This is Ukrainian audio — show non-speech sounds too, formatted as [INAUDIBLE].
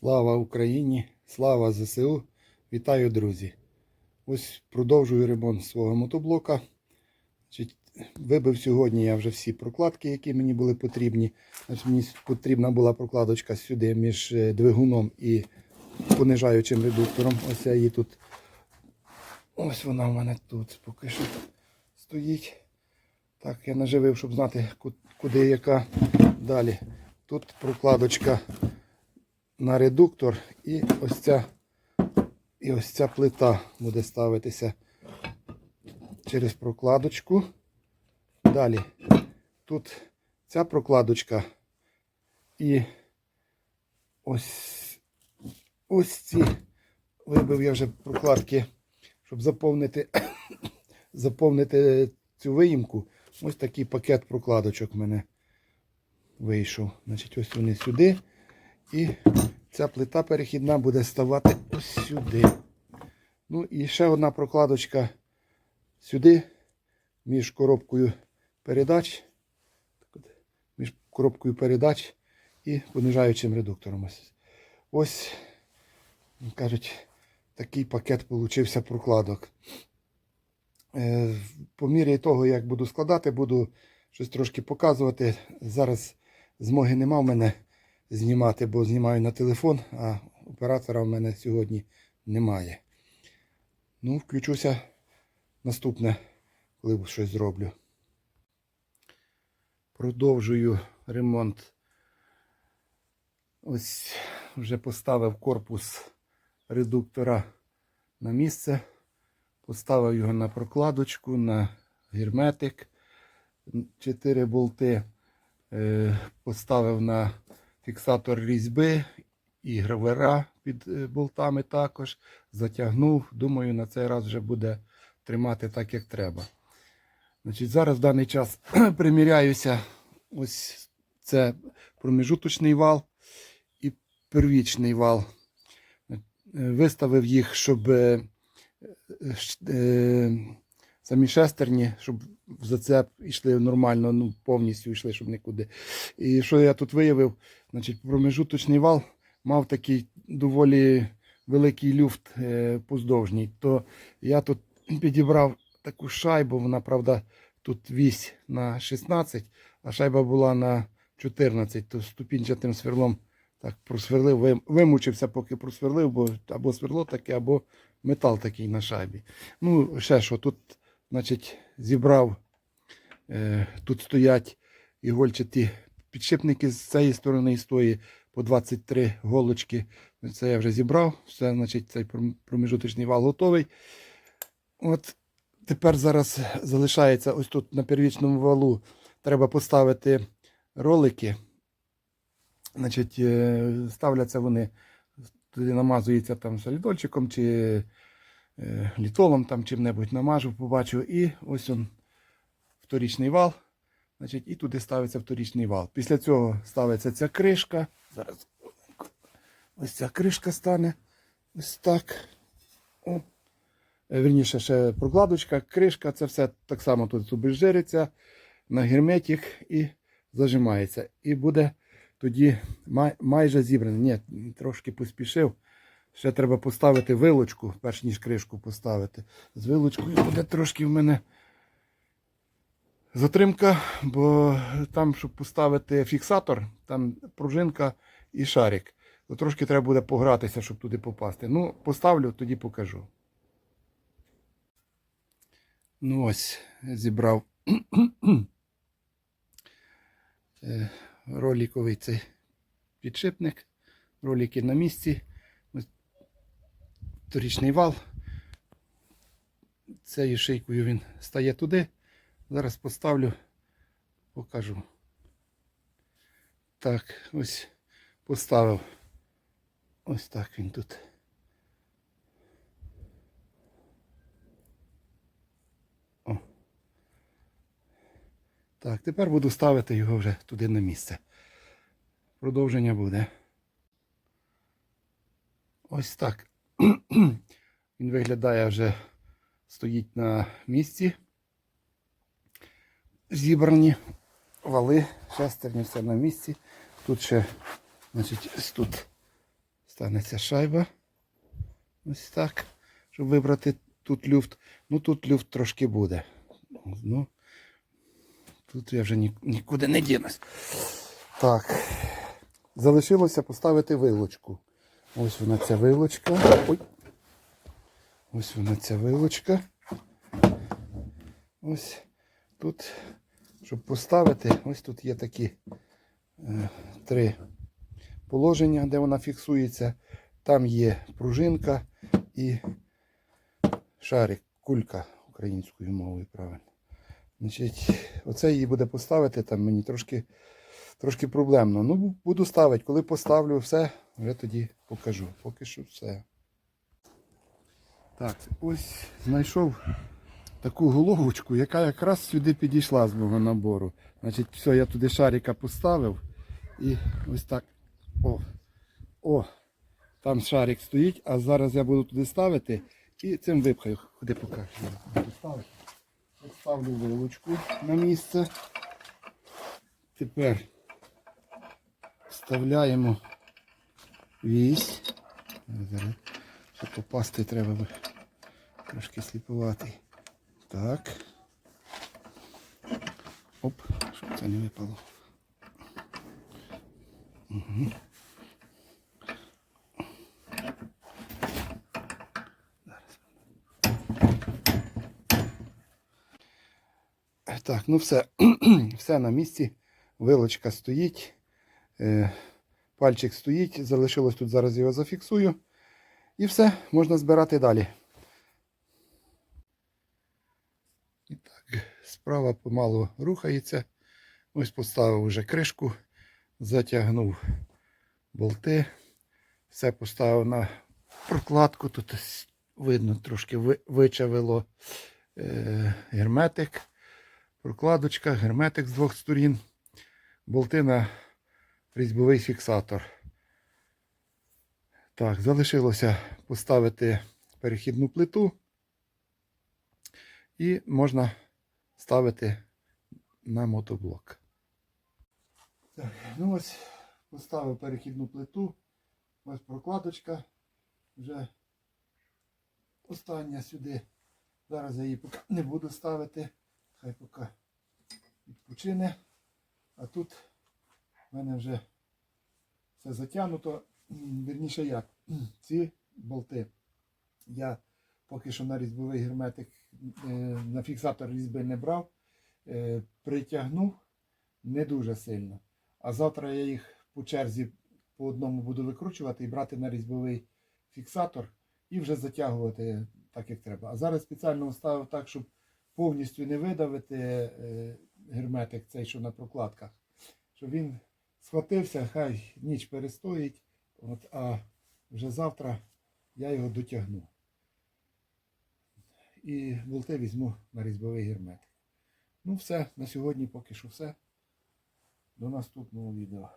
Слава Україні! Слава ЗСУ! Вітаю, друзі! Ось продовжую ремонт свого мотоблока. Вибив сьогодні я вже всі прокладки, які мені були потрібні. Мені потрібна була прокладочка сюди між е, двигуном і понижаючим редуктором. Ось я її тут. Ось вона в мене тут поки що стоїть. Так, я наживив, щоб знати, куди яка. Далі. Тут прокладочка на редуктор і ось ця, і ось ця плита буде ставитися через прокладочку. Далі. Тут ця прокладочка і ось, ось ці вибив я вже прокладки, щоб заповнити, [COUGHS] заповнити цю виїмку. Ось такий пакет прокладочок в мене вийшов. Значить, ось вони сюди. І ця плита перехідна буде ставати ось сюди. Ну і ще одна прокладочка сюди, між коробкою передач. Між коробкою передач і понижаючим редуктором. Ось, кажуть, такий пакет получився прокладок. Е, По мірі того, як буду складати, буду щось трошки показувати. Зараз змоги нема в мене знімати, бо знімаю на телефон, а оператора в мене сьогодні немає. Ну, включуся наступне, коли щось зроблю. Продовжую ремонт. Ось вже поставив корпус редуктора на місце. Поставив його на прокладочку, на герметик. Чотири болти е, поставив на фіксатор різьби і гравера під е, болтами також. Затягнув. Думаю, на цей раз вже буде тримати так, як треба. Значить, зараз в даний час [CLEARS THROAT] приміряюся. Ось це проміжуточний вал і первічний вал. Е, Виставив їх, щоб е, самі шестерні, щоб в зацеп йшли нормально, ну повністю йшли, щоб нікуди. І що я тут виявив? Значить, промежуточний вал мав такий доволі великий люфт е, поздовжній. То я тут підібрав таку шайбу, вона, правда, тут вісь на 16, а шайба була на 14, то ступінчатим сверлом так просверлив, вимучився, поки просверлив, бо або сверло таке, або метал такий на шайбі. Ну, ще що, тут, значить, зібрав, е, тут стоять ігольчаті підшипники з цієї сторони і з тої по 23 голочки. Це я вже зібрав. Все, значить, цей пром- промежуточний вал готовий. От тепер зараз залишається ось тут на первічному валу. Треба поставити ролики. Значить, е, ставляться вони, туди намазується там солідольчиком чи літолом, там чим-небудь намажу, побачу. І ось он вторічний вал. Значить, і туди ставиться вторічний вал. Після цього ставиться ця кришка. Зараз ось ця кришка стане. Ось так. О. Е, Вірніше, ще прокладочка, кришка, це все так само тут обезжириться на герметик і зажимається. І буде тоді май- майже зібране. Ні, трошки поспішив. Ще треба поставити вилочку, перш ніж кришку поставити. З вилочкою буде трошки в мене затримка, бо там, щоб поставити фіксатор, там пружинка і шарик. То трошки треба буде погратися, щоб туди попасти. Ну, поставлю, тоді покажу. Ну ось, зібрав [CLEARS THROAT] е, роликовий цей підшипник. Ролики на місці. Торічний вал. Цією шийкою він стає туди. Зараз поставлю, покажу. Так, ось поставив. Ось так він тут. О. Так, тепер буду ставити його вже туди на місце. Продовження буде. Ось так. [CLEARS THROAT] Він виглядає вже стоїть на місці зібрані вали, шестерні, все на місці. Тут ще, значить, тут станеться шайба. Ось так. Щоб вибрати тут люфт. Ну тут люфт трошки буде. Ну, тут я вже нікуди не дінусь. Так. Залишилося поставити вилочку. Ось вона ця вилочка. Ой. Ось вона ця вилочка. Ось тут, щоб поставити, ось тут є такі е, три положення, де вона фіксується. Там є пружинка і шарик, кулька українською мовою, правильно. Значить, оце її буде поставити, там мені трошки, трошки проблемно. Ну, буду ставити. Коли поставлю все, вже тоді покажу. Поки що все. Так, ось знайшов таку головочку, яка якраз сюди підійшла з мого набору. Значить, все, я туди шарика поставив. І ось так. О, о, там шарик стоїть, а зараз я буду туди ставити і цим випхаю. Куди покажу. Ставлю вилочку на місце. Тепер вставляємо вісь. Щоб попасти треба трошки сліпувати. Так. Оп, щоб це не випало. Так, ну все, [CLEARS THROAT] все на місці. Вилочка стоїть. Е, пальчик стоїть. Залишилось тут зараз його зафіксую. І все, можна збирати далі. І так, справа помалу рухається. Ось поставив вже кришку, затягнув болти. Все поставив на прокладку. Тут видно, трошки вичавило е, герметик, прокладочка, герметик з двох сторін, болти на різьбовий фіксатор. Так, залишилося поставити перехідну плиту і можна ставити на мотоблок. Так, ну ось поставив перехідну плиту. Ось прокладочка. Вже остання сюди. Зараз я її поки не буду ставити. Хай поки відпочине. А тут в мене вже все затягнуто. Вірніше як. [CLEARS THROAT] Ці болти я поки що на різьбовий герметик е, на фіксатор різьби не брав. Е, Притягнув не дуже сильно. А завтра я їх по черзі по одному буду викручувати і брати на різьбовий фіксатор і вже затягувати так, як треба. А зараз спеціально ставив так, щоб повністю не видавити е, герметик цей, що на прокладках. Щоб він схватився, хай ніч перестоїть, от, а вже завтра я його дотягну. І болти візьму на різьбовий герметик. Ну все, на сьогодні поки що все. До наступного відео.